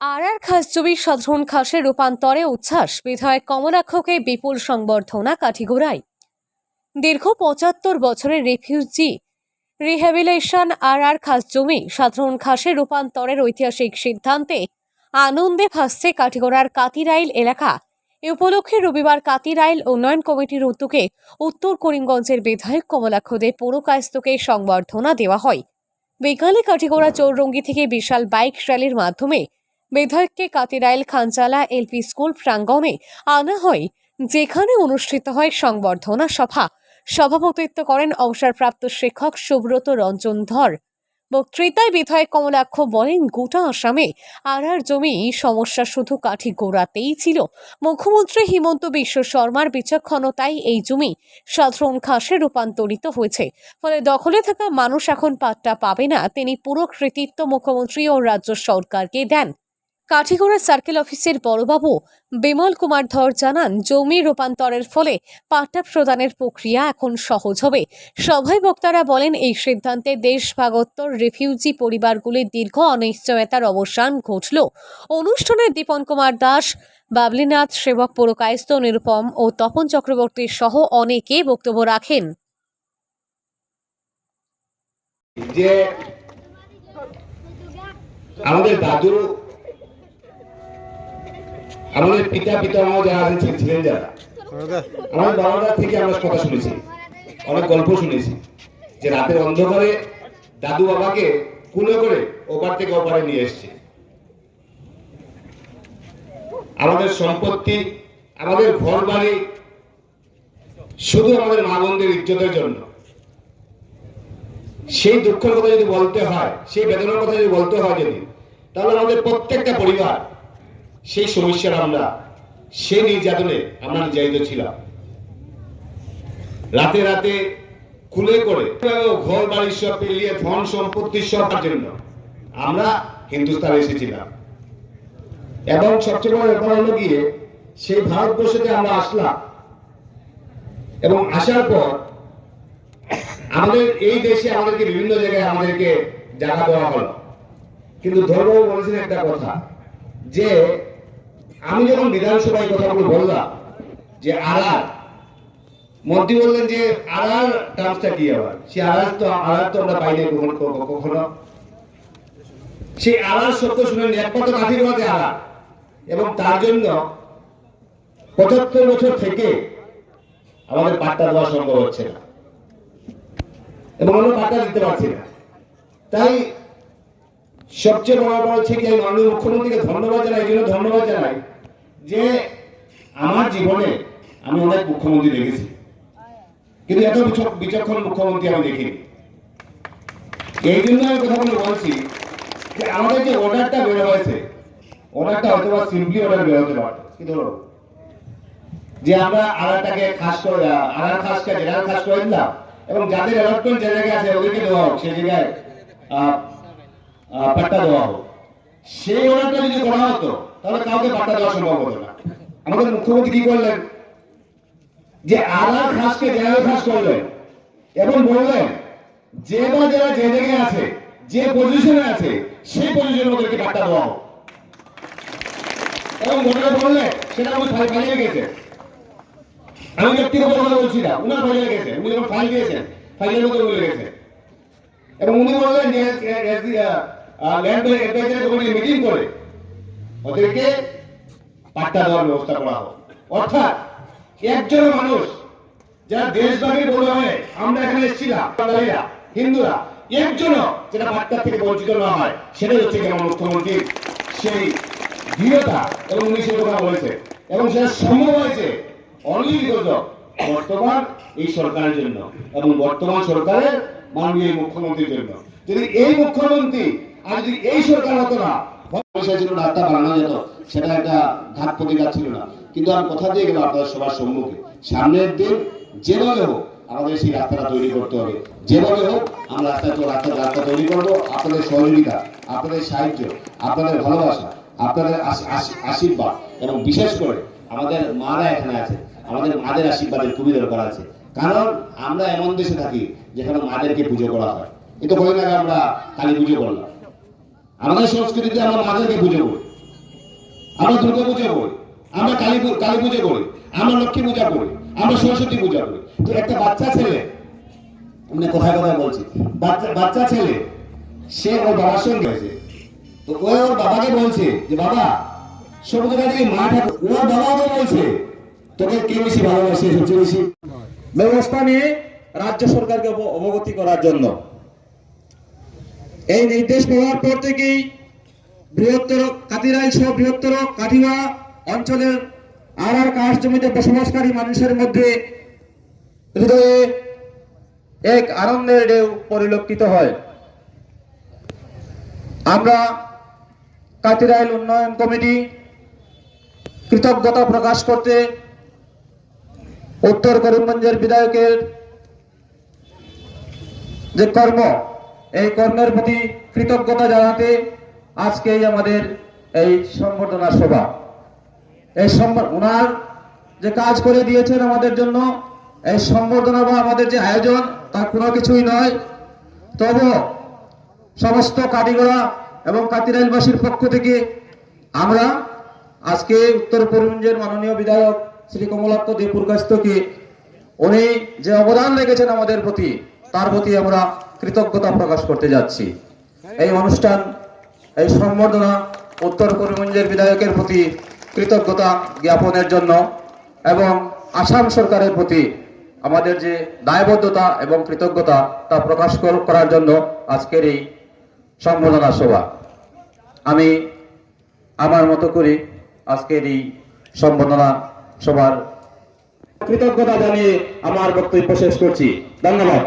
আর আর খাস জমি সাধারণ খাসে রূপান্তরে উচ্ছ্বাস। বিধায়ক কমলাক্ষকে বিপুল সংবর্ধনা কাঠিগোড়ায় দীর্ঘ পঁচাত্তর বছরের রেফিউজি। রিহ্যাবিলেশন আর আর খাস জমি সাধারণ খাসে রূপান্তরের ঐতিহাসিক সিদ্ধান্তে আনন্দে ভাসছে কাঠিগোড়ার কাতিরাইল এলাকা। এ উপলক্ষে রবিবার কাতিরাইল উন্নয়ন কমিটির উদ্যোগে উত্তর করিমগঞ্জের বিধায়ক কমলাক্ষ দে পুরকায়স্তকে সংবর্ধনা দেওয়া হয়। বিকালে কাঠিগোড়া চৌরঙ্গি থেকে বিশাল বাইক র্যালির মাধ্যমে বিধায়ককে কাতিরাইল খানচালা এলপি স্কুল প্রাঙ্গণে আনা হয়, যেখানে অনুষ্ঠিত হয় সংবর্ধনা সভা। সভাপতিত্ব করেন অবসরপ্রাপ্ত শিক্ষক সুব্রত রঞ্জন ধর। বক্তৃতায় বিধায়ক কমলাক্ষ বলেন, গোটা আসামে আর জমি সমস্যা শুধু কাঠি গোড়াতেই ছিল। মুখ্যমন্ত্রী হিমন্ত বিশ্ব শর্মার বিচক্ষণতায় এই জমি সাধারণ খাসে রূপান্তরিত হয়েছে। ফলে দখলে থাকা মানুষ এখন পাট্টা পাবে না, তিনি পুরো কৃতিত্ব মুখ্যমন্ত্রী ও রাজ্য সরকারকে দেন। কাঠিগড়া সার্কেল অফিসের বড়বাবু বিমল কুমার ধর জানান, জমি রূপান্তরের ফলে পাট্টা প্রদানের প্রক্রিয়া এখন সহজ হবে। সভায় বক্তারা বলেন, এই সিদ্ধান্তে দেশভাগোত্তর রিফিউজি পরিবারগুলির দীর্ঘ অনিশ্চয়তার অবসান ঘটল। অনুষ্ঠানে দীপন কুমার দাস, বাবলিনাথ সেবক পুরকায়স্ত নিরুপম ও তপন চক্রবর্তী সহ অনেকে বক্তব্য রাখেন। যে আমাদের আমাদের পিতা পিতামহ যারা আছেন ছিলেন যারা। আমাদের বাবাদার থেকে আমরা কথা শুনেছি অনেক গল্প শুনেছি যে রাতের অন্ধকারে দাদু বাবাকে কুলে করে ওপার থেকে ওপারে নিয়ে এসছে। আমাদের সম্পত্তি আমাদের ঘর বাড়ি শুধু আমাদের মা বোনদের ইজ্জতের জন্য। সেই দুঃখের কথা যদি বলতে হয় সেই বেদনার কথা যদি বলতে হয় যদি তাহলে আমাদের প্রত্যেকটা পরিবার সেই সমস্যার আমরা, সেই নির্যাতনে আমরা নির্যাতিত ছিলাম। রাতে রাতে খুলে করে ঘর, বাড়ি সব পেলিয়ে ধন সম্পত্তি সব জন্য। আমরা হিন্দুস্তানে এসেছিলাম। এবং সবচেয়ে বড় গিয়ে সেই ভারতবর্ষতে আমরা আসলাম। এবং আসার পর আমাদের এই দেশে আমাদেরকে বিভিন্ন জায়গায় আমাদেরকে জায়গা দেওয়া হলো। কিন্তু ধর্ম বলেছেন একটা কথা, যে আমি যখন বিধানসভায় কথাগুলো বললাম যে আড়ার মন্ত্রী বললেন যে আড়ার টার্মসটা কি আবার? সে আড়ার তো আড়ার তো আমরা পাইনি কখনো কখনো সেই আড়ার শব্দ শুনেন একমাত্র কাঠির মধ্যে আড়ার এবং তার জন্য পঁচাত্তর বছর থেকে আমাদের পাট্টা দেওয়া সম্ভব হচ্ছে না। এবং আমরা পাত্তা দিতে পারছি না। তাই সবচেয়ে বড় বড় হচ্ছে কি মাননীয় মুখ্যমন্ত্রীকে ধন্যবাদ জানাই, এই জন্য ধন্যবাদ জানাই যে আমার জীবনে আমি অনেক মুখ্যমন্ত্রী দেখেছি। কিন্তু এত বিচক্ষণ মুখ্যমন্ত্রী আমি দেখিনি। এই জন্য আমি কথাগুলো বলছি যে আমাদের যে অর্ডারটা বের হয়েছে, অর্ডারটা হয়তো বা সিম্পলি অর্ডার বের হতে পারে। কি ধরো? যে আমরা আড়াটাকে খাস করে আড়ার খাসকে জেনারেল খাস করে দিলাম, এবং যাদের অ্যালটমেন্ট যে জায়গায় আছে, ওদেরকে দেওয়া হোক সেই জায়গায় পাট্টা দেওয়া হোক। সেই অর্ডারটা যদি করা হতো, তাহলে কাউকে পাট্টা দেওয়া সম্ভব হতো না। আমাদের মুখ্যমন্ত্রী কি করলেন? যে আড়ার খাসকে জেনারেল খাস করলেন, এবং বললেন, যে বা যারা যে জায়গায় আছে, যে পজিশনে আছে, সেই পজিশনে ওদেরকে পাট্টা দেওয়া হোক। এবং ঘটনা বললে সেটা আমি ফাইল পালিয়ে গেছে। আমি ব্যক্তিগত কথা বলছি না, উনার ফাইলে গেছে। উনি যখন ফাইল দিয়েছেন ফাইলের মতো বলে গেছে। এবং উনি বললেন মিটিং করে। ওদেরকে পাট্টা দেওয়ার ব্যবস্থা করা হোক। অর্থাৎ একজন মানুষ যারা দেশভাগের বলে হয়ে, আমরা এখানে এসেছিলাম হিন্দুরা, একজনও যেটা পাট্টা থেকে বঞ্চিত না হয়, সেটাই হচ্ছে কি আমার সেই দৃঢ়তা এবং উনি কথা বলেছে। এবং সেটা সম্ভব হয়েছে অনলি বর্তমান এই সরকারের জন্য এবং বর্তমান সরকারের মাননীয় মুখ্যমন্ত্রীর জন্য। যদি এই মুখ্যমন্ত্রী আর যদি এই সরকার হতো না। ছিল রাস্তা বানানো যেত, সেটা একটা ঘাত প্রতিঘাত ছিল না। কিন্তু আমি কথা দিয়ে গেলাম আপনাদের সবার সম্মুখে। সামনের দিন যেভাবে হোক আমাদের সেই রাস্তাটা তৈরি করতে হবে। যেভাবে হোক আমরা রাস্তা রাস্তা রাস্তা তৈরি করব। আপনাদের সহযোগিতা, আপনাদের সাহায্য, আপনাদের ভালোবাসা, আপনাদের আশ- আশ- আশীর্বাদ এবং বিশেষ করে আমাদের মারা এখানে আছে, আমাদের মাদের আশীর্বাদের খুবই দরকার আছে। কারণ আমরা এমন দেশে থাকি যেখানে মাদেরকে পুজো করা হয়। কিন্তু কদিন আগে আমরা কালী পুজো করলাম। আমাদের সংস্কৃতিতে আমরা মাদেরকে পুজো করি আমরা দুর্গা পূজা করি আমরা কালী কালী পুজো করি আমরা লক্ষ্মী পূজা করি আমরা সরস্বতী পূজা করি তো একটা বাচ্চা ছেলে মানে কোথায় কোথায় বলছি, বাচ্চা বাচ্চা ছেলে, সে ওর বাবার সঙ্গে আছে তো ও ওর বাবাকে বলছে যে, বাবা, সবুজ মা ঠাকুর ওর বাবা ওকে বলছে, তোকে কে বেশি ভালোবাসে? সবচেয়ে বেশি ব্যবস্থা নিয়ে রাজ্য সরকারকে অবগতি করার জন্য এই নির্দেশ পাওয়ার পর থেকেই বৃহত্তর কাতিরাই সহ বৃহত্তর কাঠিমা অঞ্চলের আর আর কাঠ জমিতে বসবাসকারী মানুষের মধ্যে হৃদয়ে এক আনন্দের ঢেউ পরিলক্ষিত হয়। আমরা কাতিরাইল উন্নয়ন কমিটি কৃতজ্ঞতা প্রকাশ করতে উত্তর করিমগঞ্জের বিধায়কের যে কর্ম এই কর্মের প্রতি কৃতজ্ঞতা জানাতে আজকে এই আমাদের এই সম্বর্ধনা সভা। এই ওনার যে কাজ করে দিয়েছেন আমাদের জন্য, এই সম্বর্ধনা বা আমাদের যে আয়োজন তা কোনো কিছুই নয়। তবু সমস্ত কাটিগড়া এবং কাতিরাইলবাসীর পক্ষ থেকে আমরা আজকে উত্তর করিমগঞ্জের মাননীয় বিধায়ক শ্রী কমলাক্ষ দেবপুর কাছ থেকে উনি যে অবদান রেখেছেন আমাদের প্রতি, তার প্রতি আমরা কৃতজ্ঞতা প্রকাশ করতে যাচ্ছি। এই অনুষ্ঠান, এই সম্বর্ধনা উত্তর করিমগঞ্জের বিধায়কের প্রতি কৃতজ্ঞতা জ্ঞাপনের জন্য এবং আসাম সরকারের প্রতি আমাদের যে দায়বদ্ধতা এবং কৃতজ্ঞতা তা প্রকাশ করার জন্য আজকের এই সম্বোধনা সভা। আমি আমার মতো করে আজকের এই সম্বোধনা সভার কৃতজ্ঞতা জানিয়ে আমার বক্তব্য শেষ করছি। ধন্যবাদ।